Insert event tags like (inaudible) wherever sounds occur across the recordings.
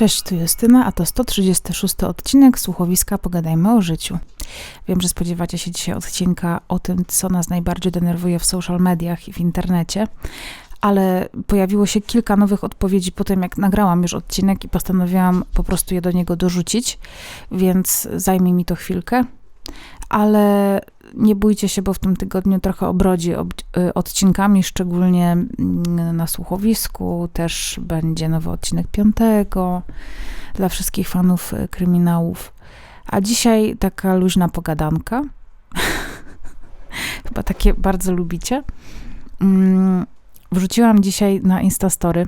Cześć, tu Justyna, a to 136 odcinek słuchowiska Pogadajmy o życiu. Wiem, że spodziewacie się dzisiaj odcinka o tym, co nas najbardziej denerwuje w social mediach i w internecie, ale pojawiło się kilka nowych odpowiedzi po tym, jak nagrałam już odcinek i postanowiłam po prostu je do niego dorzucić, więc zajmie mi to chwilkę. Ale nie bójcie się, bo w tym tygodniu trochę obrodzi ob y, odcinkami, szczególnie mm, na słuchowisku. Też będzie nowy odcinek piątego dla wszystkich fanów y, kryminałów. A dzisiaj taka luźna pogadanka. (laughs) Chyba takie bardzo lubicie. Mm, wrzuciłam dzisiaj na Instastory.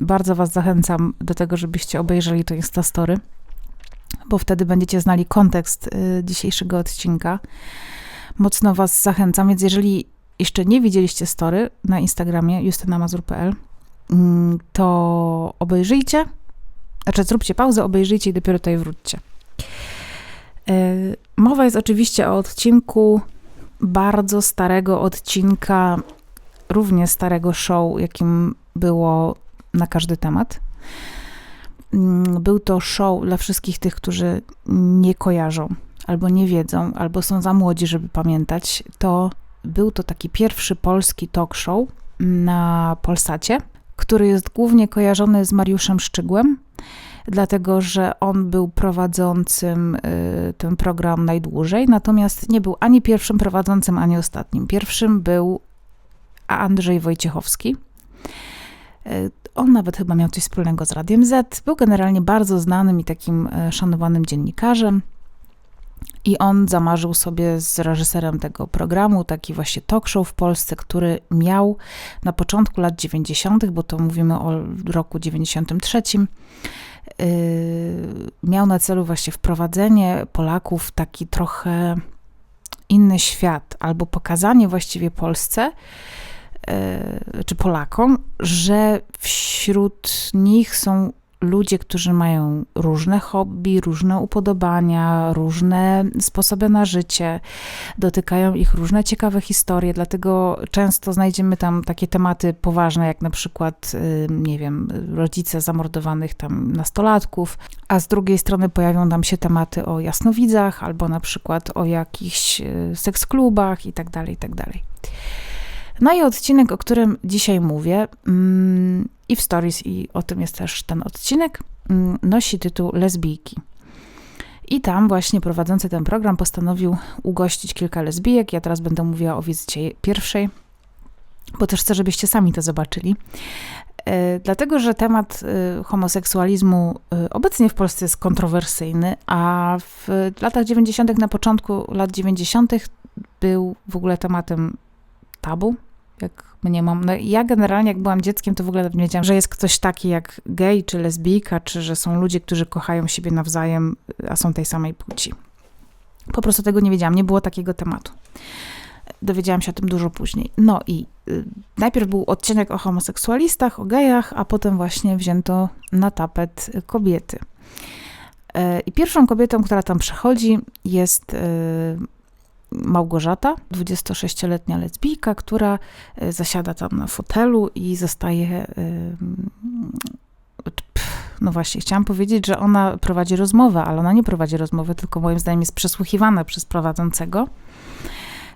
Bardzo Was zachęcam do tego, żebyście obejrzeli to Instastory, bo wtedy będziecie znali kontekst y, dzisiejszego odcinka mocno Was zachęcam, więc jeżeli jeszcze nie widzieliście story na Instagramie justynamazur.pl, mm, to obejrzyjcie, znaczy zróbcie pauzę, obejrzyjcie i dopiero tutaj wróćcie. E, mowa jest oczywiście o odcinku bardzo starego odcinka, równie starego show, jakim było na każdy temat. Mm, był to show dla wszystkich tych, którzy nie kojarzą albo nie wiedzą, albo są za młodzi, żeby pamiętać, to był to taki pierwszy polski talk show na Polsacie, który jest głównie kojarzony z Mariuszem Szczygłem, dlatego że on był prowadzącym y, ten program najdłużej, natomiast nie był ani pierwszym prowadzącym, ani ostatnim. Pierwszym był Andrzej Wojciechowski. On nawet chyba miał coś wspólnego z Radiem Z. Był generalnie bardzo znanym i takim y, szanowanym dziennikarzem. I on zamarzył sobie z reżyserem tego programu taki właśnie talk show w Polsce, który miał na początku lat 90., bo to mówimy o roku 93, yy, miał na celu właśnie wprowadzenie Polaków w taki trochę inny świat, albo pokazanie właściwie Polsce, czy Polakom, że wśród nich są ludzie, którzy mają różne hobby, różne upodobania, różne sposoby na życie, dotykają ich różne ciekawe historie, dlatego często znajdziemy tam takie tematy poważne, jak na przykład, nie wiem, rodzice zamordowanych tam nastolatków, a z drugiej strony pojawią tam się tematy o jasnowidzach, albo na przykład o jakichś y, seksklubach i tak No i odcinek, o którym dzisiaj mówię, mm, i w stories, i o tym jest też ten odcinek, mm, nosi tytuł Lesbijki. I tam właśnie prowadzący ten program postanowił ugościć kilka lesbijek. Ja teraz będę mówiła o wizycie pierwszej, bo też chcę, żebyście sami to zobaczyli. E, dlatego, że temat e, homoseksualizmu e, obecnie w Polsce jest kontrowersyjny, a w latach 90., na początku lat 90., był w ogóle tematem tabu, jak mnie mam. No, ja generalnie, jak byłam dzieckiem, to w ogóle nie wiedziałam, że jest ktoś taki jak gej, czy lesbijka, czy że są ludzie, którzy kochają siebie nawzajem, a są tej samej płci. Po prostu tego nie wiedziałam, nie było takiego tematu. Dowiedziałam się o tym dużo później. No i y, najpierw był odcinek o homoseksualistach, o gejach, a potem właśnie wzięto na tapet kobiety. Y, I pierwszą kobietą, która tam przechodzi, jest y, Małgorzata, 26-letnia lesbijka, która e, zasiada tam na fotelu i zostaje. No właśnie, chciałam powiedzieć, że ona prowadzi rozmowę, ale ona nie prowadzi rozmowy, tylko moim zdaniem jest przesłuchiwana przez prowadzącego.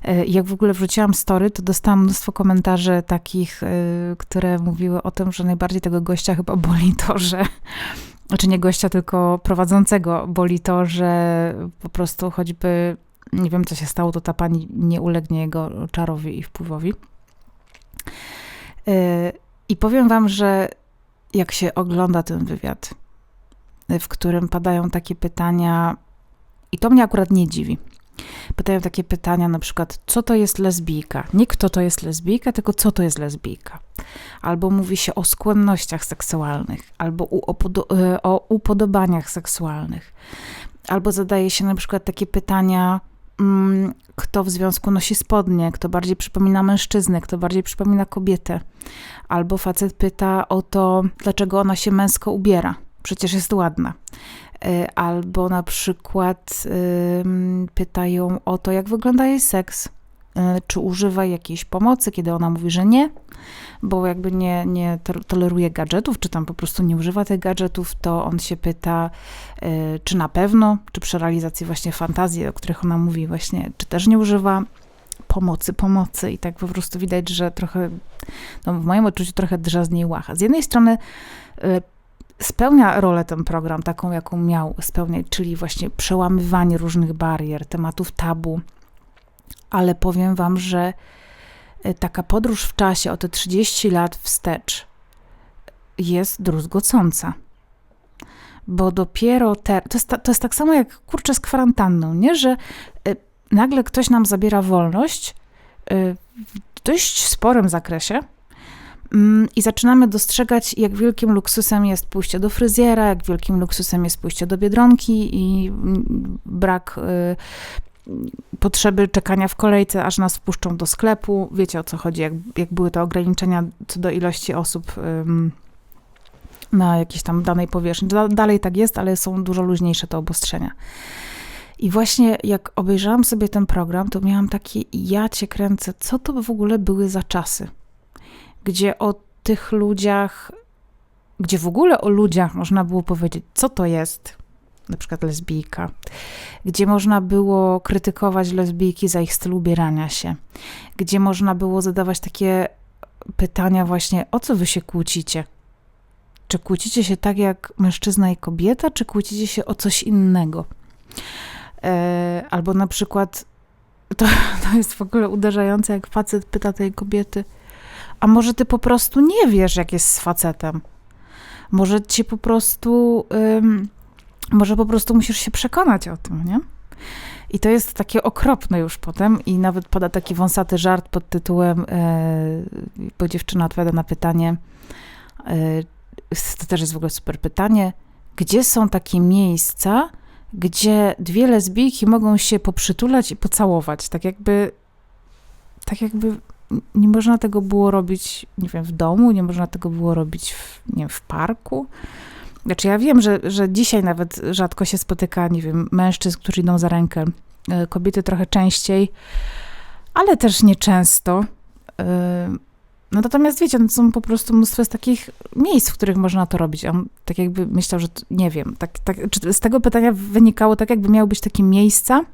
E, jak w ogóle wrzuciłam story, to dostałam mnóstwo komentarzy takich, e, które mówiły o tym, że najbardziej tego gościa chyba boli to, że znaczy nie gościa, tylko prowadzącego boli to, że po prostu choćby nie wiem, co się stało, to ta pani nie ulegnie jego czarowi i wpływowi. E, I powiem wam, że jak się ogląda ten wywiad, w którym padają takie pytania, i to mnie akurat nie dziwi. Pytają takie pytania, na przykład, co to jest lesbijka? Nie kto to jest lesbijka, tylko co to jest lesbijka. Albo mówi się o skłonnościach seksualnych, albo e, o upodobaniach seksualnych. Albo zadaje się na przykład takie pytania, kto w związku nosi spodnie, kto bardziej przypomina mężczyznę, kto bardziej przypomina kobietę. Albo facet pyta o to, dlaczego ona się męsko ubiera, przecież jest ładna. E, albo na przykład pytają o to, jak wygląda jej seks, czy używa jakiejś pomocy, kiedy ona mówi, że nie, bo jakby nie, nie toleruje gadżetów, czy tam po prostu nie używa tych gadżetów, to on się pyta, czy na pewno, czy przy realizacji właśnie fantazji, o których ona mówi właśnie, czy też nie używa pomocy, pomocy i tak po prostu widać, że trochę, no w moim odczuciu trochę drża z niej łacha. Z jednej strony spełnia rolę ten program, taką jaką miał spełniać, czyli właśnie przełamywanie różnych barier, tematów tabu, ale powiem wam, że e, taka podróż w czasie o te 30 lat wstecz jest druzgocąca. Bo dopiero te, to, jest, to jest tak samo jak kurczę z kwarantanną, nie? Że e, nagle ktoś nam zabiera wolność e, w dość sporym zakresie, Mm, I zaczynamy dostrzegać, jak wielkim luksusem jest pójście do fryzjera, jak wielkim luksusem jest pójście do biedronki i mm, brak y, potrzeby czekania w kolejce, aż nas wpuszczą do sklepu. Wiecie o co chodzi, jak, jak były te ograniczenia co do ilości osób na jakiejś tam danej powierzchni. Dalej tak jest, ale są dużo luźniejsze te obostrzenia. I właśnie jak obejrzałam sobie ten program, to miałam takie, ja cię kręcę, co to w ogóle były za czasy? gdzie o tych ludziach, gdzie w ogóle o ludziach można było powiedzieć, co to jest, na przykład lesbijka, gdzie można było krytykować lesbijki za ich styl ubierania się, gdzie można było zadawać takie pytania właśnie, o co wy się kłócicie? Czy kłócicie się tak jak mężczyzna i kobieta, czy kłócicie się o coś innego? E, albo na przykład, to, (laughs) to jest w ogóle uderzające, jak facet pyta tej kobiety, a może ty po prostu nie wiesz, jak jest z facetem? Może ci po prostu, może po prostu musisz się przekonać o tym, nie? I to jest takie okropne już potem i nawet poda taki wąsaty żart pod tytułem, yy, bo dziewczyna odpowiada na pytanie, yy, to też jest w ogóle super pytanie, gdzie są takie miejsca, gdzie dwie lesbijki mogą się poprzytulać i pocałować, tak jakby, tak jakby nie można tego było robić, nie wiem, w domu, nie można tego było robić w, nie wiem, w parku. Znaczy ja wiem, że, że dzisiaj nawet rzadko się spotyka, nie wiem, mężczyzn, którzy idą za rękę. E, kobiety trochę częściej, ale też nieczęsto. E, no natomiast wiecie, no są po prostu mnóstwo z takich miejsc, w których można to robić. On tak jakby myślał, że nie wiem, tak, tak, czy z tego pytania wynikało tak, jakby miały być takie miejsca,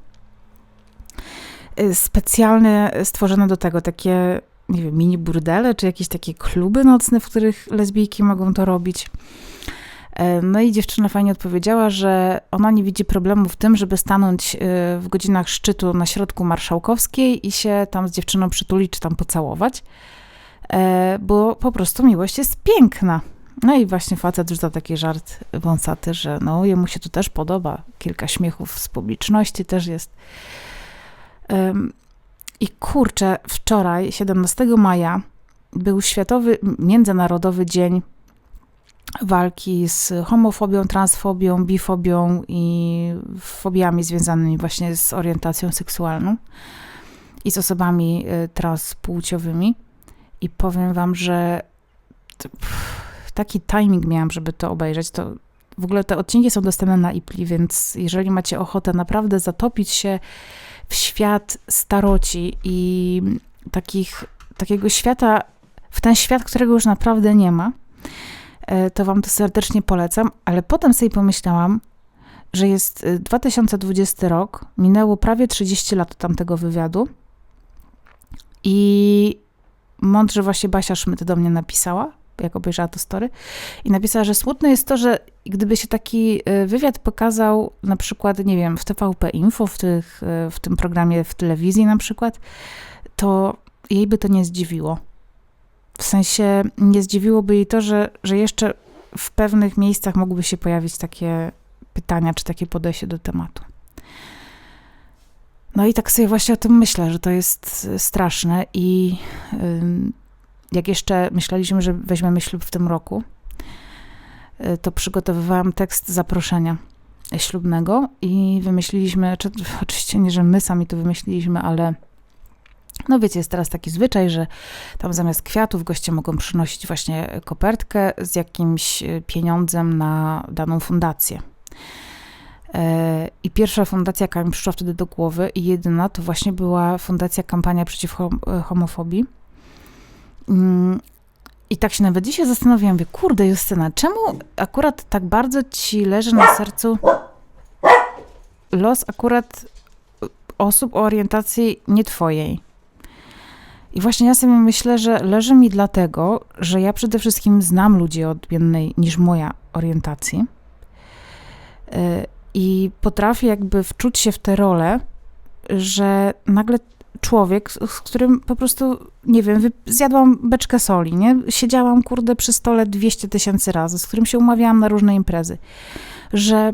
Y, specjalne stworzone do tego, takie, nie wiem, mini burdele, czy jakieś takie kluby nocne, w których lesbijki mogą to robić. E, no i dziewczyna fajnie odpowiedziała, że ona nie widzi problemu w tym, żeby stanąć y, w godzinach szczytu na środku marszałkowskiej i się tam z dziewczyną przytulić, czy tam pocałować, e, bo po prostu miłość jest piękna. No i właśnie facet rzuca taki żart wąsaty, że no jemu się to też podoba. Kilka śmiechów z publiczności też jest. I kurczę, wczoraj, 17 maja, był Światowy Międzynarodowy Dzień walki z homofobią, transfobią, bifobią i fobiami związanymi właśnie z orientacją seksualną i z osobami y, transpłciowymi. I powiem wam, że taki timing miałam, żeby to obejrzeć. To w ogóle te odcinki są dostępne na IPLI, więc jeżeli macie ochotę naprawdę zatopić się w świat staroci i takich, takiego świata, w ten świat, którego już naprawdę nie ma, to wam to serdecznie polecam, ale potem sobie pomyślałam, że jest 2020 e, rok, minęło prawie 30 lat od tamtego wywiadu i mądrze właśnie Basia Szmyt do mnie napisała, jak obejrzała to story, i napisała, że smutne jest to, że gdyby się taki y, wywiad pokazał na przykład, nie wiem, w TVP Info, w, tych, w tym programie w telewizji na przykład, to jej by to nie zdziwiło. W sensie nie zdziwiłoby jej to, że, że jeszcze w pewnych miejscach mogłyby się pojawić takie pytania, czy takie podejście do tematu. No i tak sobie właśnie o tym myślę, że to jest straszne i jak jeszcze myśleliśmy, że weźmiemy ślub w tym roku, y, to przygotowywałam tekst zaproszenia ślubnego i wymyśliliśmy, czy, oczywiście nie, że my sami to wymyśliliśmy, ale no wiecie, jest teraz taki zwyczaj, że tam zamiast kwiatów goście mogą przynosić właśnie kopertkę z jakimś y, pieniądzem na daną fundację. E, I pierwsza fundacja, jaka mi przyszła wtedy do głowy i jedyna, to właśnie była fundacja Kampania Przeciw Homofobii. Mm, I tak się nawet dzisiaj zastanawiałam, mówię, kurde Justyna, czemu akurat tak bardzo ci leży na sercu los akurat osób o orientacji nie twojej? I właśnie ja sobie myślę, że leży mi dlatego, że ja przede wszystkim znam ludzi odmiennej niż moja orientacji e, i potrafię jakby wczuć się w tę rolę, że nagle człowiek, z którym po prostu, nie wiem, zjadłam beczkę soli, nie? Siedziałam, kurde, przy stole 200 tysięcy razy, z którym się umawiałam na różne imprezy, że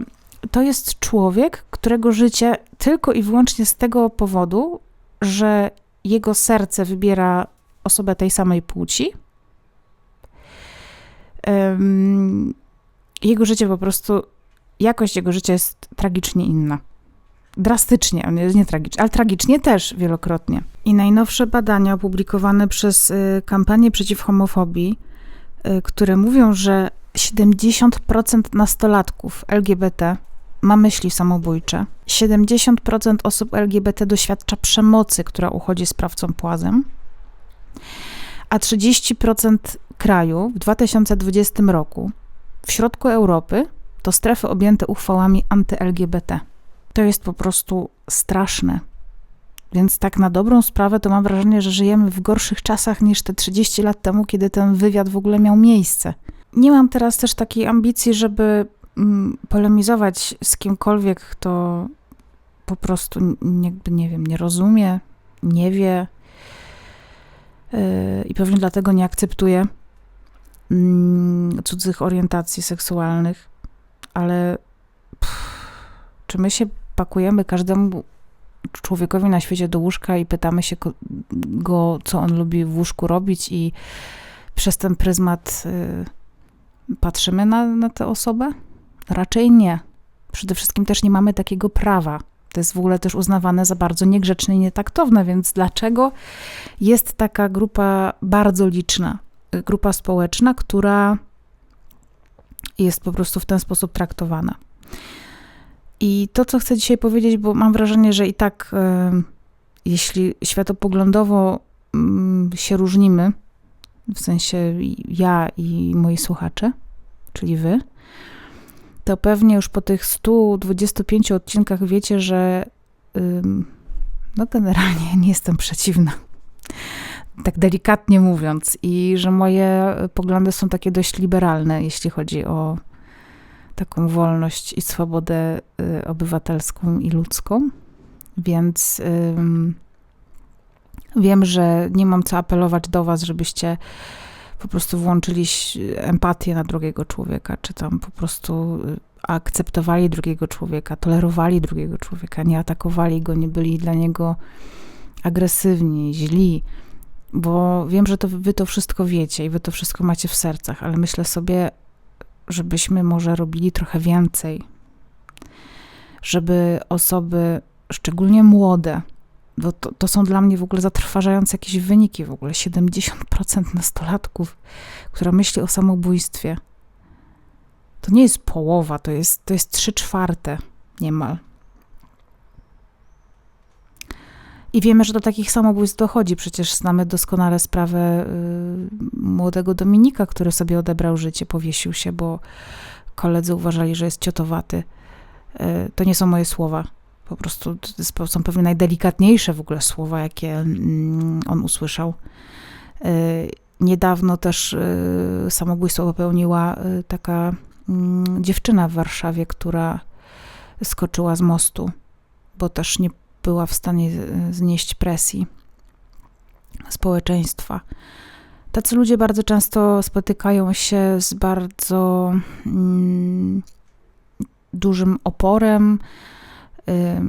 to jest człowiek, którego życie tylko i wyłącznie z tego powodu, że jego serce wybiera osobę tej samej płci. Jego życie po prostu, jakość jego życia jest tragicznie inna. Drastycznie, nie tragicznie, ale tragicznie też wielokrotnie. I najnowsze badania opublikowane przez y, kampanię przeciw homofobii, y, które mówią, że 70% nastolatków LGBT ma myśli samobójcze. 70% osób LGBT doświadcza przemocy, która uchodzi sprawcą płazem, a 30% kraju w 2020 roku w środku Europy to strefy objęte uchwałami anty-LGBT. To jest po prostu straszne. Więc tak na dobrą sprawę to mam wrażenie, że żyjemy w gorszych czasach niż te 30 lat temu, kiedy ten wywiad w ogóle miał miejsce. Nie mam teraz też takiej ambicji, żeby Mm, polemizować z kimkolwiek, kto po prostu nie wiem, nie rozumie, nie wie yy, i pewnie dlatego nie akceptuje mm, cudzych orientacji seksualnych, ale pff, czy my się pakujemy każdemu człowiekowi na świecie do łóżka i pytamy się go, co on lubi w łóżku robić i przez ten pryzmat y, patrzymy na, na tę osobę? Raczej nie. Przede wszystkim też nie mamy takiego prawa. To jest w ogóle też uznawane za bardzo niegrzeczne i nietaktowne, więc dlaczego jest taka grupa bardzo liczna, grupa społeczna, która jest po prostu w ten sposób traktowana? I to, co chcę dzisiaj powiedzieć, bo mam wrażenie, że i tak, y, jeśli światopoglądowo y, się różnimy, w sensie ja i moi słuchacze, czyli wy, to pewnie już po tych 125 odcinkach wiecie, że no generalnie (laughs) nie jestem przeciwna. Tak delikatnie mówiąc, i że moje poglądy są takie dość liberalne, jeśli chodzi o taką wolność i swobodę y, obywatelską i ludzką. Więc wiem, że nie mam co apelować do Was, żebyście po prostu włączyli empatię na drugiego człowieka, czy tam po prostu y, akceptowali drugiego człowieka, tolerowali drugiego człowieka, nie atakowali go, nie byli dla niego agresywni, źli, bo wiem, że to wy to wszystko wiecie i wy to wszystko macie w sercach, ale myślę sobie, żebyśmy może robili trochę więcej, żeby osoby, szczególnie młode, bo to, to są dla mnie w ogóle zatrważające jakieś wyniki w ogóle. 70% nastolatków, która myśli o samobójstwie. To nie jest połowa, to jest, to jest 3 czwarte niemal. I wiemy, że do takich samobójstw dochodzi. Przecież znamy doskonale sprawę y, młodego Dominika, który sobie odebrał życie, powiesił się, bo koledzy uważali, że jest ciotowaty. Y, to nie są moje słowa po prostu są pewnie najdelikatniejsze w ogóle słowa, jakie mm, on usłyszał. E, niedawno też e, samobójstwo popełniła e, taka mm, dziewczyna w Warszawie, która skoczyła z mostu, bo też nie była w stanie znieść presji społeczeństwa. Tacy ludzie bardzo często spotykają się z bardzo mm, dużym oporem,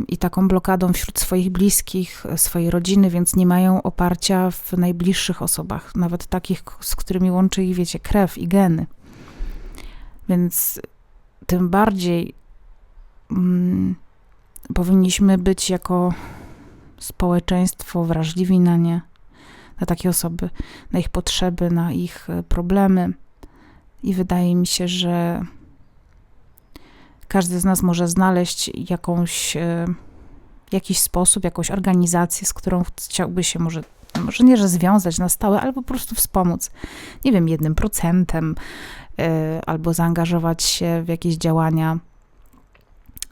i taką blokadą wśród swoich bliskich, swojej rodziny, więc nie mają oparcia w najbliższych osobach, nawet takich, z którymi łączy ich, wiecie, krew i geny. Więc tym bardziej mm, powinniśmy być jako społeczeństwo wrażliwi na nie, na takie osoby, na ich potrzeby, na ich problemy. I wydaje mi się, że każdy z nas może znaleźć jakąś, e, jakiś sposób, jakąś organizację, z którą chciałby się może, może nie, że związać na stałe, ale po prostu wspomóc, nie wiem, jednym procentem, e, albo zaangażować się w jakieś działania.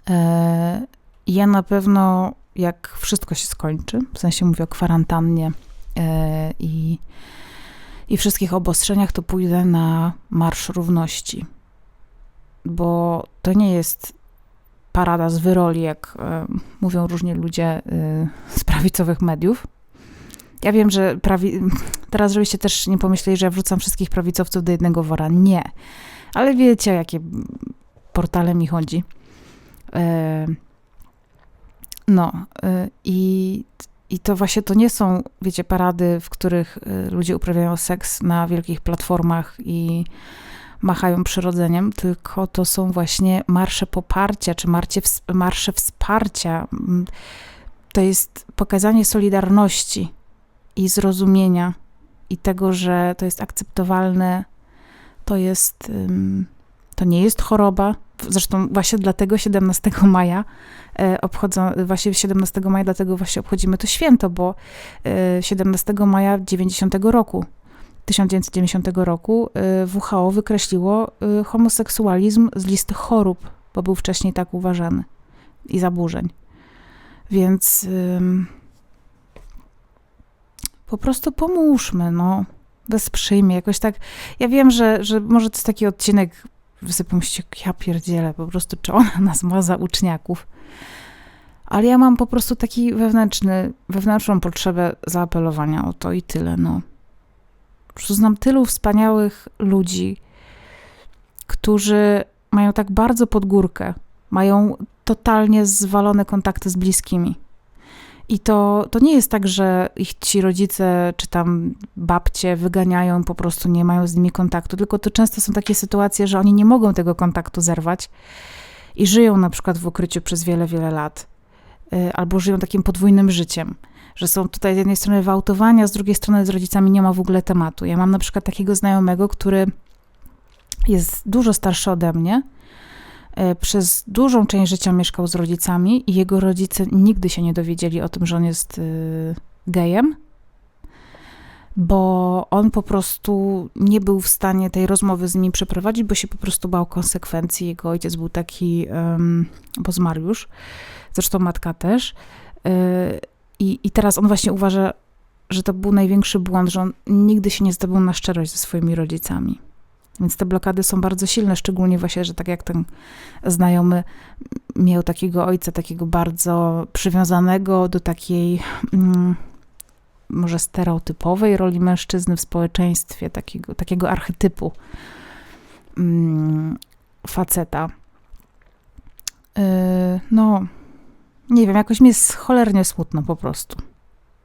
E, ja na pewno, jak wszystko się skończy, w sensie mówię o kwarantannie i, i wszystkich obostrzeniach, to pójdę na Marsz Równości bo to nie jest parada z wyroli, jak e, mówią różni ludzie e, z prawicowych mediów. Ja wiem, że prawi... (laughs) teraz żebyście też nie pomyśleli, że ja wrzucam wszystkich prawicowców do jednego wora. Nie. Ale wiecie, jakie portale mi chodzi. E, no i, i to właśnie to nie są, wiecie, parady, w których ludzie uprawiają seks na wielkich platformach i machają przyrodzeniem, tylko to są właśnie marsze poparcia, czy marcie, marsze wsparcia. Mm, to jest pokazanie solidarności i zrozumienia i tego, że to jest akceptowalne, to jest, to nie jest choroba. Zresztą właśnie dlatego 17 maja e, obchodzą, właśnie 17 maja dlatego właśnie obchodzimy to święto, bo 17 e, maja 90 roku 1990 roku y, WHO wykreśliło y, homoseksualizm z listy chorób, bo był wcześniej tak uważany i zaburzeń. Więc po prostu pomóżmy, no. Wesprzyjmy jakoś tak. Ja wiem, że, że może to jest taki odcinek, wy pomyślicie, ja pierdzielę, po prostu, czy ona (laughs) nas ma za uczniaków. Ale ja mam po prostu taki wewnętrzny, wewnętrzną potrzebę zaapelowania o to i tyle, no prostu znam tylu wspaniałych ludzi, którzy mają tak bardzo pod górkę, mają totalnie zwalone kontakty z bliskimi. I to, to nie jest tak, że ich ci rodzice czy tam babcie wyganiają, po prostu nie mają z nimi kontaktu, tylko to często są takie sytuacje, że oni nie mogą tego kontaktu zerwać i żyją na przykład w ukryciu przez wiele, wiele lat, y, albo żyją takim podwójnym życiem że są tutaj z jednej strony wałtowania, z drugiej strony z rodzicami nie ma w ogóle tematu. Ja mam na przykład takiego znajomego, który jest dużo starszy ode mnie. E, przez dużą część życia mieszkał z rodzicami i jego rodzice nigdy się nie dowiedzieli o tym, że on jest y, gejem, bo on po prostu nie był w stanie tej rozmowy z nimi przeprowadzić, bo się po prostu bał konsekwencji. Jego ojciec był taki, bo zmarł już, zresztą matka też. Y, i, I teraz on właśnie uważa, że to był największy błąd, że on nigdy się nie zdobył na szczerość ze swoimi rodzicami. Więc te blokady są bardzo silne, szczególnie właśnie, że tak jak ten znajomy miał takiego ojca, takiego bardzo przywiązanego do takiej mm, może stereotypowej roli mężczyzny w społeczeństwie, takiego, takiego archetypu mm, faceta. Yy, no, nie wiem, jakoś mi jest cholernie smutno po prostu,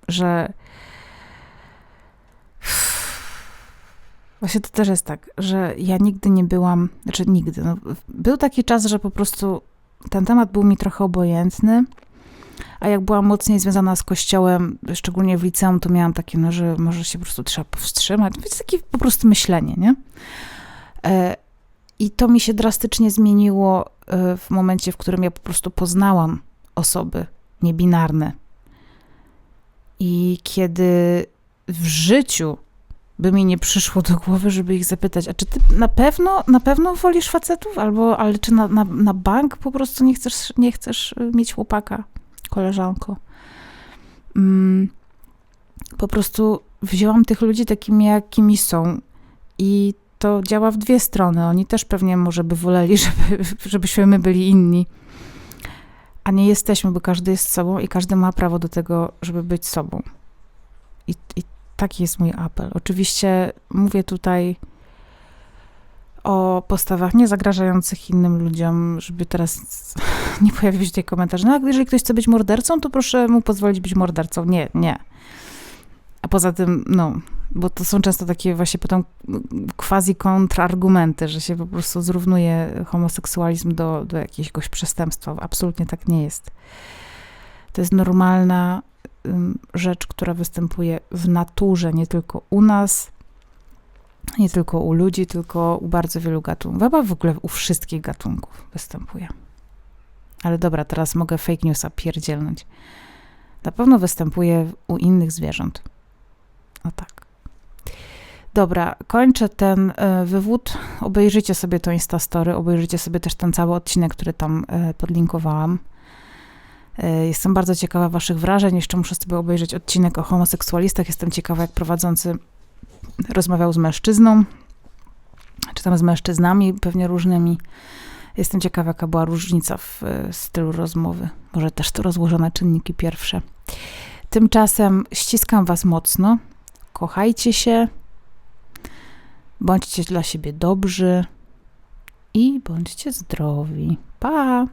że (sighs) Właśnie to też jest tak, że ja nigdy nie byłam, znaczy nigdy, no, był taki czas, że po prostu ten temat był mi trochę obojętny, a jak byłam mocniej związana z kościołem, szczególnie w liceum, to miałam takie, no, że może się po prostu trzeba powstrzymać, jest takie po prostu myślenie, nie? E, I to mi się drastycznie zmieniło e, w momencie, w którym ja po prostu poznałam osoby niebinarne. I kiedy w życiu by mi nie przyszło do głowy, żeby ich zapytać, a czy ty na pewno, na pewno wolisz facetów? Albo, ale czy na, na, na bank po prostu nie chcesz, nie chcesz y, mieć chłopaka, koleżanko? Mm, po prostu wzięłam tych ludzi takimi, jakimi są i to działa w dwie strony. Oni też pewnie może by woleli, (laughs) żeby, żebyśmy my byli inni a nie jesteśmy, bo każdy jest sobą i każdy ma prawo do tego, żeby być sobą. I, i taki jest mój apel. Oczywiście mówię tutaj o postawach niezagrażających innym ludziom, żeby teraz (laughs) nie pojawił się tutaj komentarz, no jeżeli ktoś chce być mordercą, to proszę mu pozwolić być mordercą. Nie, nie. A poza tym, no, bo to są często takie właśnie potem quasi kontrargumenty, że się po prostu zrównuje homoseksualizm do, do jakiegoś przestępstwa. Absolutnie tak nie jest. To jest normalna rzecz, która występuje w naturze, nie tylko u nas, nie tylko u ludzi, tylko u bardzo wielu gatunków. Chyba w ogóle u wszystkich gatunków występuje. Ale dobra, teraz mogę fake newsa pierdzielnąć. Na pewno występuje u innych zwierząt. O tak. Dobra, kończę ten e, wywód. Obejrzyjcie sobie to Instastory, obejrzyjcie sobie też ten cały odcinek, który tam e, podlinkowałam. E, Jestem bardzo ciekawa Waszych wrażeń. Jeszcze muszę sobie obejrzeć odcinek o homoseksualistach. Jestem ciekawa, jak prowadzący rozmawiał z mężczyzną, czy tam z mężczyznami, pewnie różnymi. Jestem ciekawa, jaka była różnica w stylu rozmowy. Może też to rozłożone czynniki pierwsze. Tymczasem ściskam Was mocno. Kochajcie się. Bądźcie dla siebie dobrzy i bądźcie zdrowi. Pa!